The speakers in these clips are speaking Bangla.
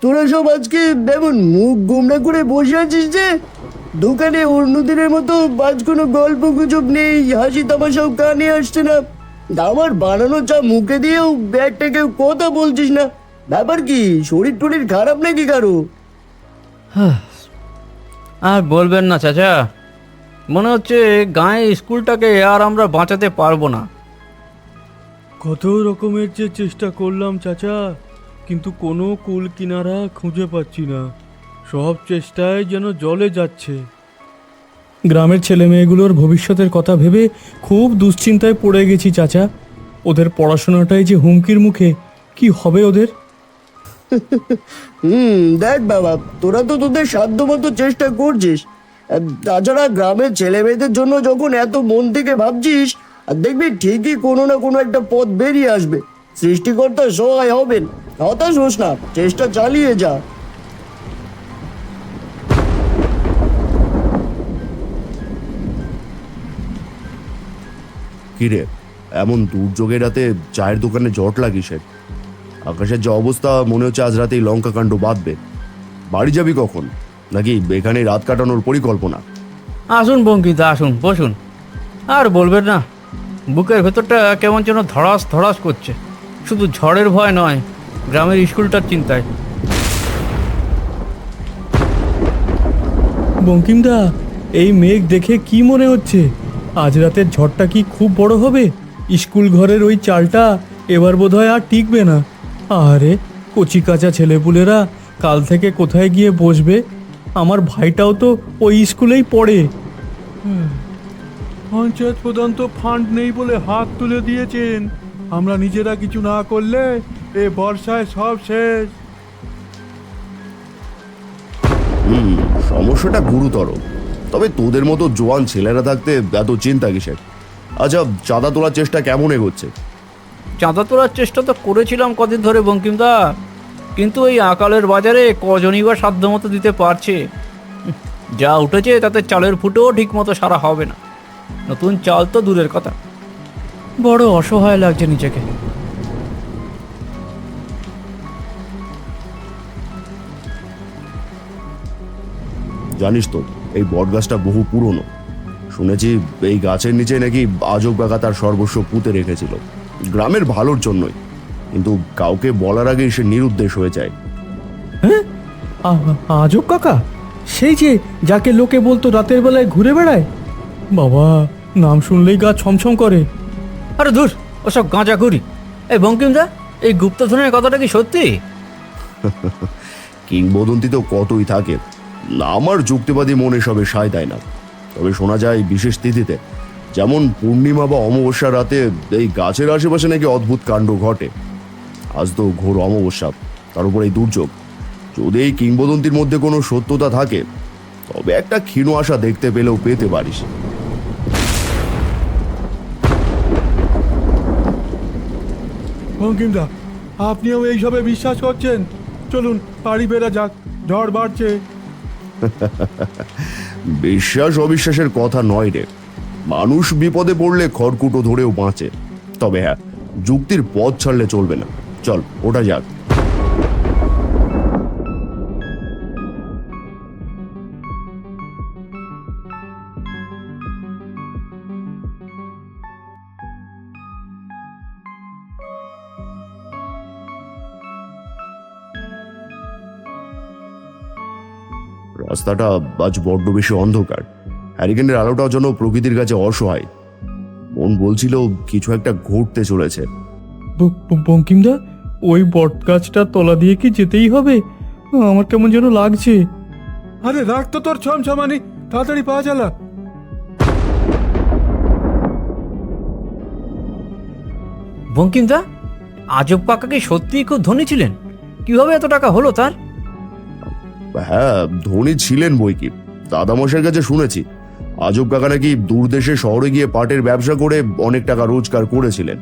তোরা সব আজকে এমন মুখ গোমরা করে বসে আছিস যে? দোকানে অন্যদিনের মতো আজ কোনো গল্প গুজব নেই হাসি তামাশাও কানে আসছে না। আমার বানানো চা মুখে দিয়েও একটা কেউ কথা বলছিস না। ব্যাপার কি শরীর টরির খারাপ নাকি কারও? আর বলবেন না চাচা। মনে হচ্ছে গায়ে স্কুলটাকে আর আমরা বাঁচাতে পারব না। কত রকমের যে চেষ্টা করলাম চাচা। কিন্তু কোনো কুল কিনারা খুঁজে পাচ্ছি না। সব চেষ্টায় যেন জলে যাচ্ছে। গ্রামের ছেলে মেয়েগুলোর ভবিষ্যতের কথা ভেবে খুব দুশ্চিন্তায় পড়ে গেছি চাচা। ওদের পড়াশোনাটাই যে হুমকির মুখে কি হবে ওদের? হুম দেখ বাবা তোরা তো তোদের সাধ্য মতো চেষ্টা করছিস। তাছাড়া গ্রামের ছেলে মেয়েদের জন্য যখন এত মন থেকে ভাবছিস আর দেখবি ঠিকই কোনো না কোনো একটা পথ বেরিয়ে আসবে। সৃষ্টিকর্তা সহায় হবেন। হতাশ হোস না চেষ্টা চালিয়ে যা। কিরে এমন দুর্যোগের রাতে চায়ের দোকানে জট লাগিসে। আকাশের যে অবস্থা মনে হচ্ছে আজ রাতেই লঙ্কা কাণ্ড বাঁধবে। বাড়ি যাবি কখন? নাকি এখানে রাত কাটানোর পরিকল্পনা? আসুন বঙ্কিতা আসুন বসুন। আর বলবেন না বুকের ভেতরটা কেমন যেন ধড়াস ধড়াস করছে। শুধু ঝড়ের ভয় নয় গ্রামের স্কুলটার চিন্তায়। বঙ্কিমদা এই মেঘ দেখে কি মনে হচ্ছে? আজ রাতের ঝড়টা কি খুব বড় হবে? স্কুল ঘরের ওই চালটা এবার বোধহয় আর টিকবে না। আরে কচি কাঁচা ছেলেপুলেরা কাল থেকে কোথায় গিয়ে বসবে? আমার ভাইটাও তো ওই স্কুলেই পড়ে। পঞ্চায়েত প্রধান তো ফান্ড নেই বলে হাত তুলে দিয়েছেন। আমরা নিজেরা কিছু না করলে এ বর্ষায় সব শেষ। হুম সমস্যাটা গুরুতর। তবে তোদের মতো জোয়ান ছেলেরা থাকতে এত চিন্তা কিসের? আচ্ছা চাঁদা তোলার চেষ্টা কেমন এগোচ্ছে? চাঁদা তোলার চেষ্টা তো করেছিলাম কদিন ধরে বঙ্কিমদা। কিন্তু এই আকালের বাজারে কজনই বা সাধ্য মতো দিতে পারছে। যা উঠেছে তাতে চালের ফুটেও ঠিক মতো সারা হবে না। নতুন চাল তো দূরের কথা। বড় অসহায় লাগছে নিজেকে। জানিস তো এই বটগাছটা বহু পুরনো। শুনেছি এই গাছের নিচে নাকি আজব কাকা তার সর্বস্ব পুঁতে রেখেছিল। গ্রামের ভালোর জন্যই। কিন্তু কাউকে বলার আগেই সে নিরুদ্দেশ হয়ে যায়। হ্যাঁ? আজব কাকা? সেই যে যাকে লোকে বলতো রাতের বেলায় ঘুরে বেড়ায়? বাবা নাম শুনলেই গা ছমছম করে। আরে ধুর ওসব গাঁজা করি এই বঙ্কিমদা এই গুপ্তধনের কথাটা কি সত্যি? কিংবদন্তি তো কতই থাকে আমার যুক্তিবাদী মনে সবে সায় দেয় না। তবে শোনা যায় বিশেষ তিথিতে, যেমন পূর্ণিমা বা অমাবস্যার রাতে এই গাছের আশেপাশে নাকি অদ্ভুত কাণ্ড ঘটে। আজ তো ঘোর অমাবস্যা, তার উপর এই দুর্যোগ। যদি এই কিংবদন্তির মধ্যে কোনো সত্যতা থাকে, তবে একটা ক্ষীণ আশা দেখতে পেলেও পেতে পারিস। বঙ্কিমদা, আপনিও এইসবে বিশ্বাস করছেন? চলুন, বাড়ি বেড়া যাক, ঝড় বাড়ছে। বিশ্বাস অবিশ্বাসের কথা নয় রে। মানুষ বিপদে পড়লে খড়কুটো ধরেও বাঁচে। তবে হ্যাঁ যুক্তির পথ ছাড়লে চলবে না। চল, ওটা যাক। রাস্তাটা আজ বড্ড বেশি অন্ধকার। হ্যারিকেনের আলোটাও যেন প্রকৃতির কাছে অসহায়। মন বলছিল কিছু একটা ঘটতে চলেছে। বঙ্কিমদা ওই বট গাছটার তলা দিয়ে কি যেতেই হবে? আমার কেমন যেন লাগছে। আরে রাখ তো তোর ছমছমানি তাড়াতাড়ি পা চালা। বঙ্কিমদা আজব কাকা কি সত্যিই খুব ধনী ছিলেন। কীভাবে এত টাকা হলো তার? হ্যাঁ ধনী ছিলেন বই কি? দাদামশের কাছে শুনেছি। আজব কাকা নাকি দূরদেশে শহরে গিয়ে পাটের ব্যবসা করে অনেক টাকা রোজগার করেছিলেন।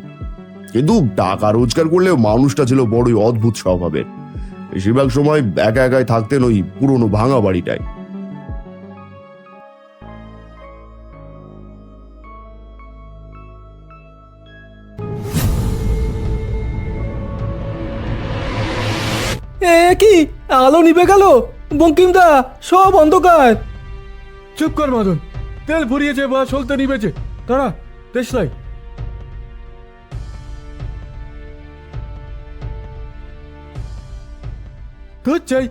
কিন্তু টাকা রোজগার করলেও মানুষটা ছিল বড়ই অদ্ভুত স্বভাবের। বেশিরভাগ সময় একা একাই থাকতেন ওই পুরনো ভাঙা বাড়িটায়। কি? আলো নিভে গেল? বঙ্কিমদা সব অন্ধকার। চুপ কর মদন তেল ফুরিয়েছে বা সলতে নিবেছে। তারা দেশলাই তোর চাই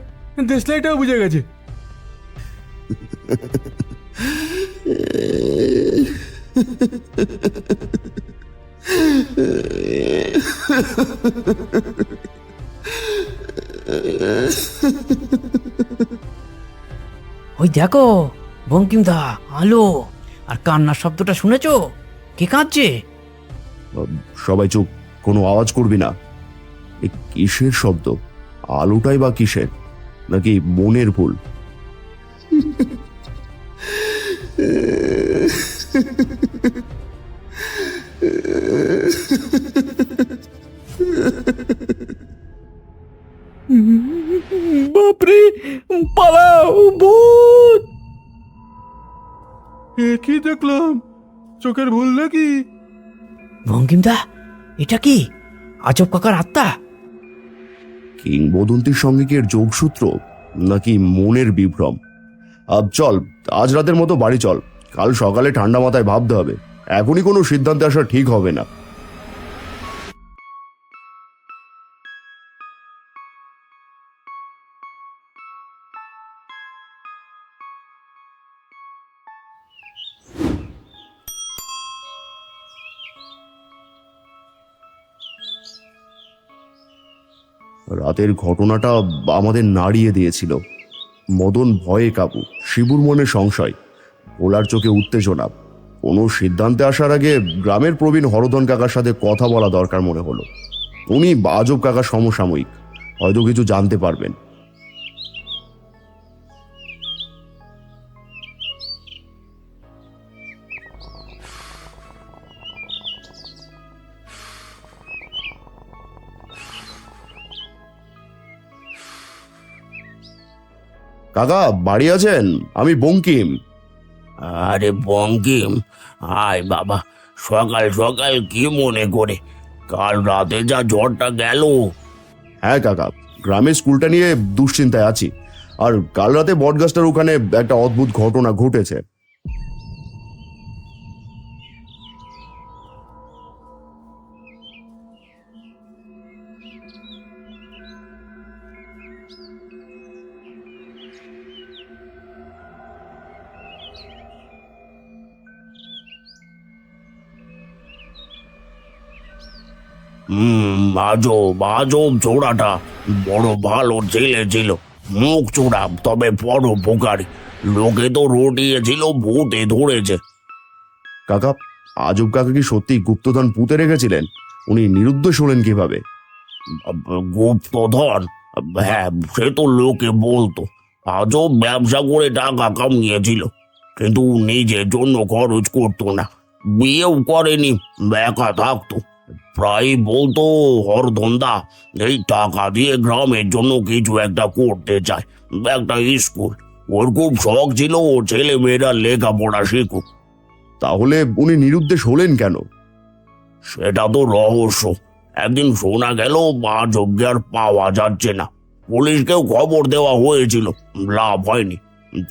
দেশলাইটাও বুঝে গেছে। ওই দেখো বঙ্কিমদা আলো আর কান্নার শব্দটা শুনেছো? কে কাঁদছে? সবাই চুপ কোনো আওয়াজ করবি না। এ কিসের শব্দ? আলোটাই বা কিসের? নাকি মনের ভুল? বাপরে পালাও ভূত! এ কি দেখলাম? চোখের ভুল নাকি? বঙ্কিমদা এটা কি? আজব কাকার আত্মা! কিংবদন্তির সঙ্গে কি এর যোগসূত্র নাকি মনের বিভ্রম? আব চল আজ রাতের মতো বাড়ি চল। কাল সকালে ঠান্ডা মাথায় ভাবতে হবে। এখনই কোনো সিদ্ধান্তে আসা ঠিক হবে না। রাতের ঘটনাটা আমাদের নাড়িয়ে দিয়েছিল। মদন ভয়ে কাবু, শিবুর মনে সংশয় ওলার চোখে উত্তেজনা। কোনো সিদ্ধান্তে আসার আগে গ্রামের প্রবীণ হরধন কাকার সাথে কথা বলা দরকার মনে হলো। উনি আজব কাকা সমসাময়িক, হয়তো কিছু জানতে পারবেন। কাকা বাড়ি আছেন? আমি বঙ্কিম। আরে বঙ্কিম আয় বাবা সকাল সকাল কি মনে করে? কাল রাতে যা ঝড়টা গেল। হ্যাঁ কাকা গ্রামের স্কুলটা নিয়ে দুশ্চিন্তায় আছি। আর কাল রাতে বটগাছটার ওখানে একটা অদ্ভুত ঘটনা ঘটেছে। হুম আজব আজব চোরাটা। বড় ভালো ছেলে ছিল। মুখ চোরা তবে বড় বোকারি লোকে তো রটিয়েছিল ভূতে ধরেছে। কাকা আজব কাকা কি সত্যি গুপ্তধন পুঁতে রেখেছিলেন? উনি নিরুদ্দেশ হলেন কীভাবে? গুপ্তধন? হ্যাঁ সে তো লোকে বলতো। আজব ব্যবসা করে টাকা কামিয়েছিল। কিন্তু নিজের জন্য খরচ করতো না। বিয়েও করেনি একা থাকতো। প্রায় বলতো হরধন্দা এই টাকা দিয়ে গ্রামের জন্য কিছু একটা করতে চায় একটা স্কুল। ওর খুব শখ ছিল ওর ছেলে মেয়েরা লেখাপড়া শিখুক। তাহলে উনি নিরুদ্দেশ হলেন কেন? সেটা তো রহস্য। একদিন শোনা গেল আজবকে আর পাওয়া যাচ্ছে না। পুলিশকেও খবর দেওয়া হয়েছিল লাভ হয়নি।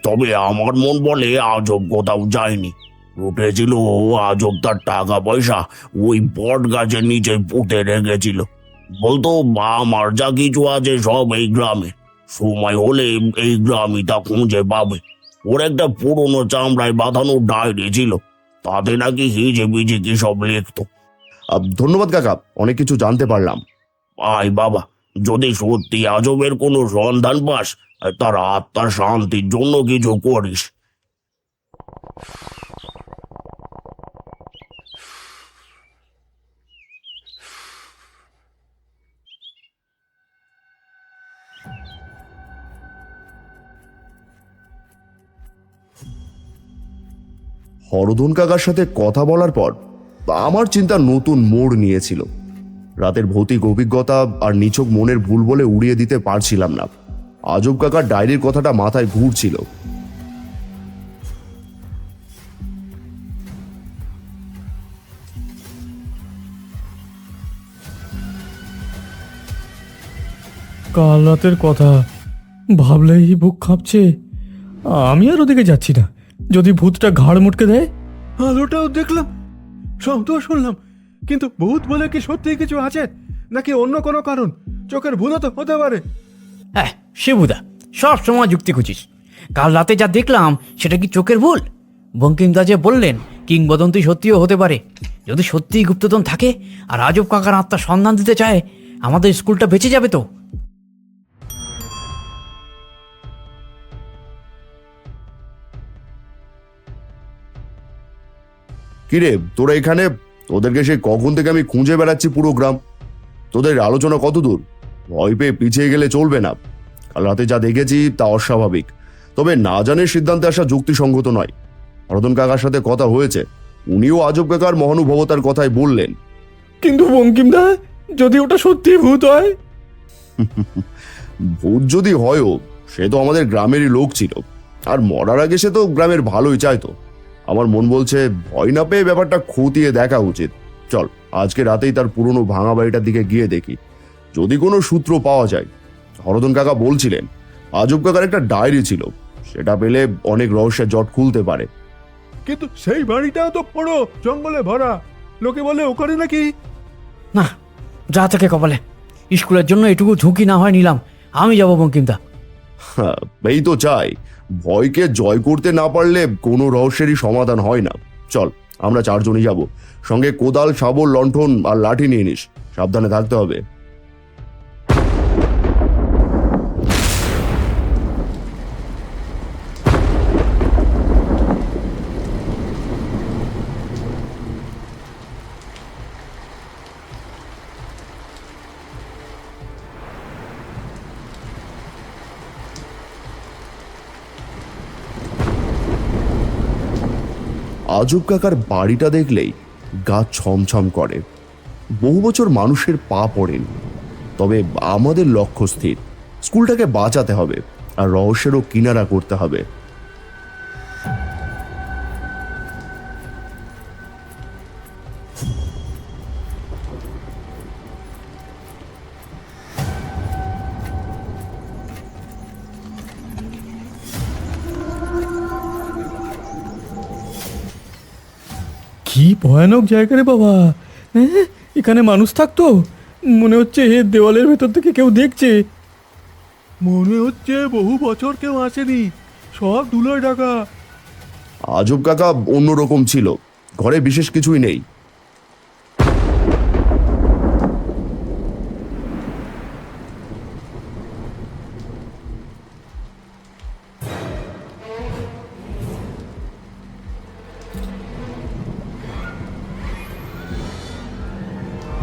তবে আমার মন বলে আজব কোথাও যায়নি। উঠেছিল আজব তার টাকা পয়সা ওই বট গাছের নিচে পুঁতে রেখেছিল। বলতো আমার যা কিছু আছে সব এই গ্রামে। সময় হলে এই গ্রামই তা খুঁজে পাবে। ওর একটা পুরনো চামড়ায় বাঁধানো ডায়েরি ছিল। তাতে নাকি হিজে বিজে কি সব লিখতো। আহ, ধন্যবাদ কাকা অনেক কিছু জানতে পারলাম। আয় বাবা যদি সত্যি আজবের কোনো সন্ধান পাস তার আত্মার শান্তির জন্য কিছু করিস। হরদন কাকার সাথে কথা বলার পর আমার চিন্তা নতুন মোড় নিয়েছিল। রাতের ভৌতিক অভিজ্ঞতা আর নিছক মনের ভুল বলে উড়িয়ে দিতে পারছিলাম না। আজব কাকার ডায়েরির কথাটা মাথায় ঘুরছিল। কাল রাতের কথা, ভাবলেই বুক কাঁপছে আমি আর ওদিকে যাচ্ছি না। যদি ভূতটা ঘাড় মুটকে দেয়? আলোটাও দেখলাম শব্দও শুনলাম কিন্তু ভূত বলে কি সত্যি কিছু আছে? নাকি অন্য কোনো কারণ? চোখের ভুলও তো হতে পারে। হ্যাঁ শিবুদা সব সময় যুক্তি খুঁজিস। কাল রাতে যা দেখলাম সেটা কি চোখের ভুল? বঙ্কিমদা যে বললেন কিংবদন্তি সত্যিও হতে পারে। যদি সত্যিই গুপ্তধন থাকে আর আজব কাকার আত্মার সন্ধান দিতে চায় আমাদের স্কুলটা বেঁচে যাবে তো? কিরে তোরা এখানে? তোদেরকে সে কখন থেকে আমি খুঁজে বেড়াচ্ছি পুরো গ্রাম। তোদের আলোচনা কত দূর? ভয় পেয়ে পিছিয়ে গেলে চলবে না। কাল রাতে যা দেখেছি তা অস্বাভাবিক। তবে না জানে সিদ্ধান্তে আসা যুক্তিসঙ্গত নয়। রতন কাকার সাথে কথা হয়েছে। উনিও আজব কাকার মহানুভবতার কথাই বললেন। কিন্তু বঙ্কিমদা যদি ওটা সত্যি ভূত হয়? ভূত যদি হয়ও সে তো আমাদের গ্রামেরই লোক ছিল। আর মরার আগে সে তো গ্রামের ভালোই চাইতো। আমার মন বলছে ভয় না পেয়ে ব্যাপারটা খতিয়ে দেখা উচিত। চল আজকে রাতেই তার পুরনো ভাঙা বাড়িটার দিকে গিয়ে দেখি। যদি কোনো সূত্র পাওয়া যায় হরদন কাকা বলছিলেন আজব কাকার একটা ডায়েরি ছিল সেটা পেলে অনেক রহস্যের জট খুলতে পারে। কিন্তু সেই বাড়িটা তো বড় জঙ্গলে ভরা লোকে বলে ওখানে নাকি? না যা থেকে কপালে। স্কুলের জন্য এটুকু ঝুঁকি না হয় নিলাম আমি যাব বঙ্কিমদা। এই তো চাই। ভয়কে জয় করতে না পারলে কোনো রহস্যেরই সমাধান হয় না। চল, আমরা চারজনই যাব। সঙ্গে কোদাল শাবল লণ্ঠন আর লাঠি নিয়ে নিস। সাবধানে থাকতে হবে। আজব কাকার বাড়িটা দেখলেই গা ছমছম করে। বহু বছর মানুষের পা পড়েন। তবে আমাদের লক্ষ্য স্থির। স্কুলটাকে বাঁচাতে হবে আর রহস্যেরও কিনারা করতে হবে। কি ভয়ানক জায়গা রে বাবা। হ্যাঁ এখানে মানুষ থাকতো। মনে হচ্ছে এ দেওয়ালের ভেতর থেকে কেউ দেখছে। মনে হচ্ছে বহু বছর কেউ আসেনি। সব দুলোয় ডাকা আজব কাকা, অন্যরকম ছিল। ঘরে বিশেষ কিছুই নেই।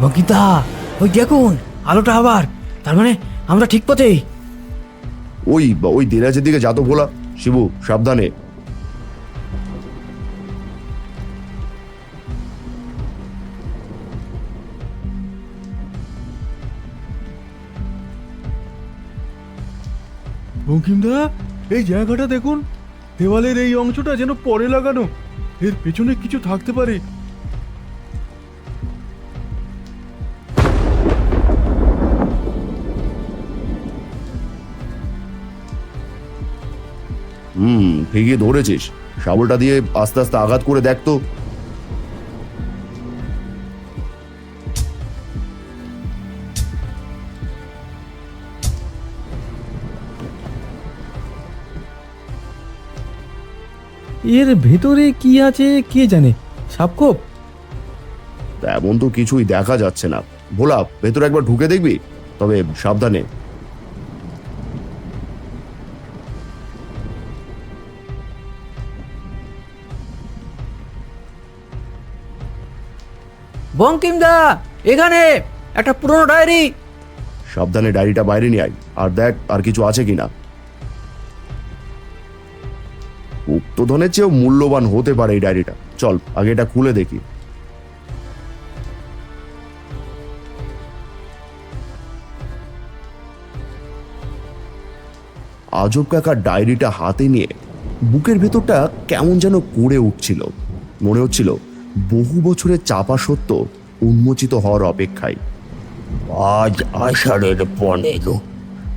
বঙ্কিমদা ওই দেখুন আলোটা আবার। তার মানে আমরা ঠিক পথেই। ওই ওই দেরাজের দিকে যাতো ভোলা। শিবু সাবধানে। বঙ্কিমদা এই জায়গাটা দেখুন। দেওয়ালের এই অংশটা যেন পরে লাগানো। এর পেছনে কিছু থাকতে পারে। ঠিকই ধরেছিস। শাবলটা দিয়ে আস্তে আস্তে আঘাত করে দেখ তো। এর ভেতরে কি আছে কে জানে? সাপখোপ? এমন তো কিছুই দেখা যাচ্ছে না। ভোলা ভেতরে একবার ঢুকে দেখবি তবে সাবধানে। বঙ্কিমদা, এখানে একটা পুরনো ডায়েরি। সাবধানে ডায়েরিটা বাইরে নিয়ে আয়। আর দেখ, আর কিছু আছে কিনা। গুপ্তধনের চেয়েও মূল্যবান হতে পারে এই ডায়েরিটা। চল, আগে এটা খুলে দেখি। আজব কাকার ডায়েরিটা হাতে নিয়ে বুকের ভেতরটা কেমন যেন করে উঠছিল। মনে হচ্ছিল বহু বছরের চাপা সত্য উন্মোচিত হওয়ার অপেক্ষায়। আজ আষাঢ়ের পনেরো,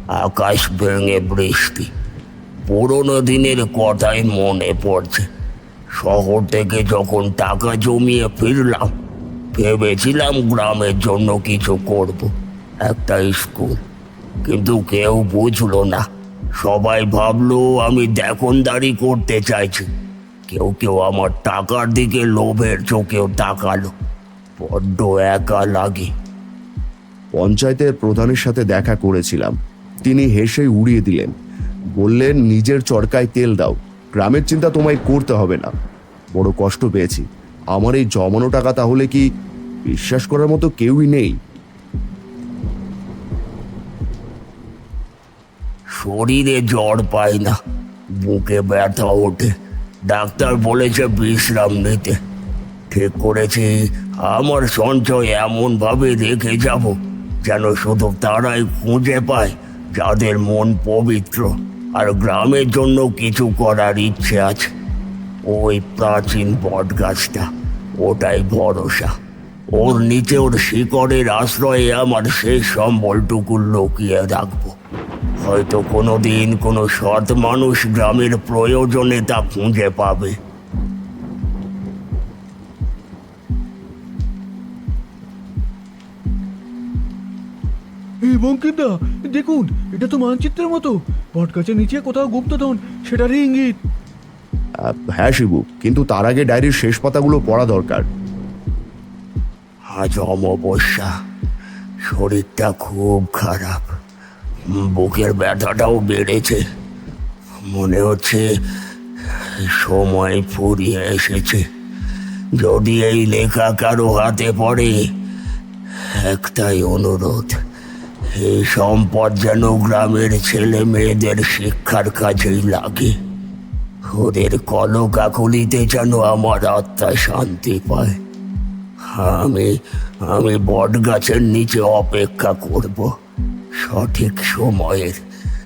আকাশ ভেঙে বৃষ্টি। পুরোনো দিনের কথাই মনে পড়ছে। শহর থেকে যখন টাকা জমিয়ে ফিরলাম, ভেবেছিলাম গ্রামের জন্য কিছু করব, একটা স্কুল। কিন্তু কেউ বুঝলো না। সবাই ভাবলো, আমি দেখনদারি করতে চাইছি। কেউ কেউ আমার টাকার দিকে লোভের চোখেও তাকালো। বড্ড একা লাগে। পঞ্চায়েতের প্রধানের সাথে দেখা করেছিলাম। তিনি হেসে উড়িয়ে দিলেন। বললেন নিজের চরকায় তেল দাও। গ্রামের চিন্তা তোমায় করতে হবে না। বড় কষ্ট পেয়েছি। আমার এই জমানো টাকা তাহলে কি বিশ্বাস করার মতো কেউই নেই? শরীরে জ্বর পাই না। বুকে ব্যথা ওঠে। ডাক্তার বলেছে বিশ্রাম নিতে। ঠিক করেছি, আমার সঞ্চয় এমনভাবে রেখে যাব যেন শুধু তারাই খুঁজে পায় যাদের মন পবিত্র আর গ্রামের জন্য কিছু করার ইচ্ছে আছে। ওই প্রাচীন বট গাছটা ওটাই ভরসা। ওর নিচে ওর শিকড়ের আশ্রয়ে আমার শেষ সম্বলটুকু লুকিয়ে রাখব। হয়তো কোনো দিন কোনো সৎ মানুষ গ্রামের প্রয়োজনে তা খুঁজে পাবে। এই বঙ্কিমদা দেখুন এটা তো মানচিত্রের মতো। বটগাছের নিচে কোথাও গুপ্তধন সেটারই ইঙ্গিত। হ্যাঁ শিবু কিন্তু তার আগে ডায়েরির শেষ পাতাগুলো পড়া দরকার। আজ অমাবস্যা শরীরটা খুব খারাপ। বুকের ব্যথাটাও বেড়েছে। মনে হচ্ছে সময় ফুরিয়ে এসেছে। যদি এই লেখা কারও হাতে পড়ে, একটাই অনুরোধ এই সম্পদ যেন গ্রামের ছেলে মেয়েদের শিক্ষার কাজেই লাগে। ওদের কলকাকুলিতে যেন আমার আত্মা শান্তি পায়। আমি আমি বট গাছের নিচে অপেক্ষা করব। সঠিক সময়ের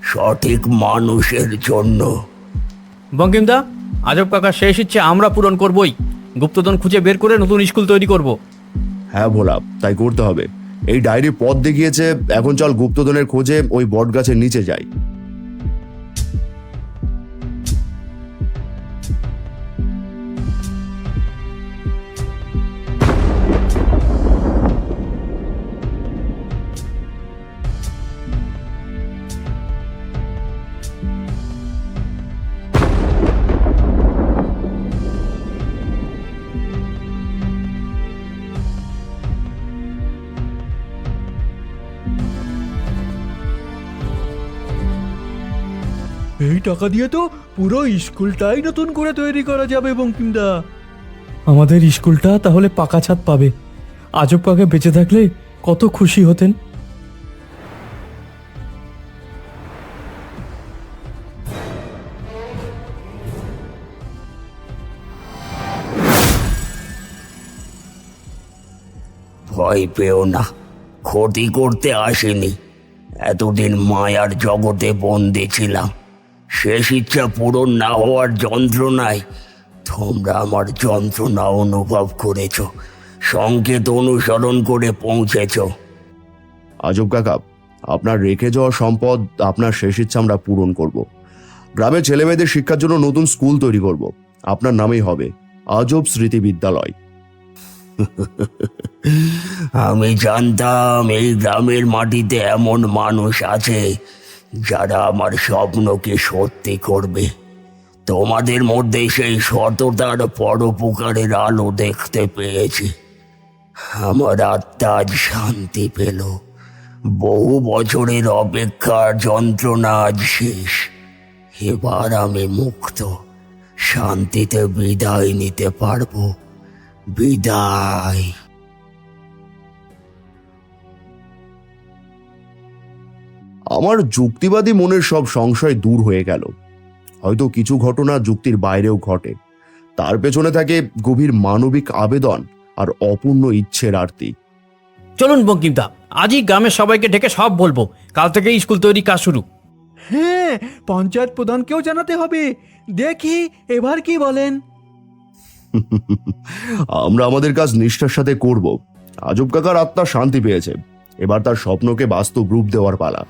সঠিক মানুষের জন্য। বঙ্কিমদা আজব কাকার শেষ ইচ্ছে আমরা পূরণ করবই। গুপ্তধন খুঁজে বের করে নতুন স্কুল তৈরি করব। হ্যাঁ ভোলা তাই করতে হবে। এই ডায়েরি পথ দেখিয়েছে এখন চল গুপ্তধনের খোঁজে ওই বটগাছের নিচে যাই। এই টাকা দিয়ে তো পুরো স্কুলটাই নতুন করে তৈরি করা যাবে, বঙ্কিমদা। আমাদের স্কুলটা তাহলে পাকা ছাদ পাবে। আজব কাকা বেঁচে থাকলে কত খুশি হতেন। ভয় পেও না, ক্ষতি করতে আসেনি। এতদিন মায়ার জগতে বন্দি ছিলাম। শেষ ইচ্ছা পূরণ না হওয়ার যন্ত্রণায় তোমরা আমার যন্ত্রণা অনুভব করেছ সংকেত অনুসরণ করে পৌঁছেছ। আজব কাকা আপনার রেখে যাওয়া সম্পদ আপনার শেষ ইচ্ছা আমরা পূরণ করব। গ্রামের ছেলেমেয়েদের শিক্ষার জন্য নতুন স্কুল তৈরি করব। আপনার নামেই হবে আজব স্মৃতি বিদ্যালয়। আমি জানতাম এই গ্রামের মাটিতে এমন মানুষ আছে যারা আমার স্বপ্নকে সত্যি করবে, তোমাদের মধ্যে সেই সততার পরোপকারের আলো দেখতে পেয়েছি। আমার আত্মা আজ শান্তি পেল। বহু বছরের অপেক্ষার যন্ত্রণা আজ শেষ। এবার আমি মুক্ত। শান্তিতে বিদায় নিতে পারব। বিদায়। আমার যুক্তিবাদী মনের সব সংশয় দূর হয়ে গেল। হয়তো কিছু ঘটনা যুক্তির বাইরেও ঘটে। তার পেছনে থাকে গভীর মানবিক আবেদন আর অপূর্ণ ইচ্ছের আরতি। চলুন বঙ্কিমদা আজই গ্রামের সবাইকে ডেকে সব বলব। কাল থেকে স্কুল তৈরি কাজ শুরু। হ্যাঁ পঞ্চায়েত প্রধানকেও জানাতে হবে। দেখি এবার কি বলেন? আমরা আমাদের কাজ নিষ্ঠার সাথে করব। আজব কাকার আত্মা শান্তি পেয়েছে। এবার তার স্বপ্নকে বাস্তব রূপ দেওয়ার পালা।